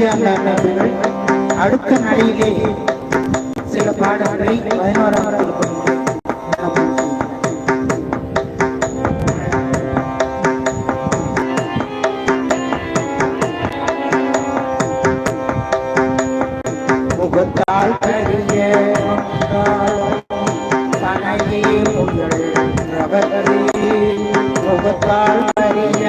வாத்தியார்கள் அடுத்த நடையிலே சில பாடல்களை பதினோராம் முகத்தால் கரிய பனையே புகழ் முகத்தால் பனையே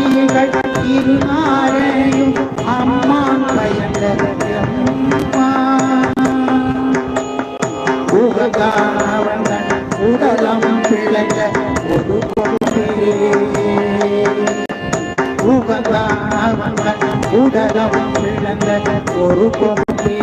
அகத்தாங்கள் இருநாரையும் அம்மா. பயந்த அம்மா உடலம் பிழைந்த ஒரு உடலம் பிளந்த ஒரு கொம்பே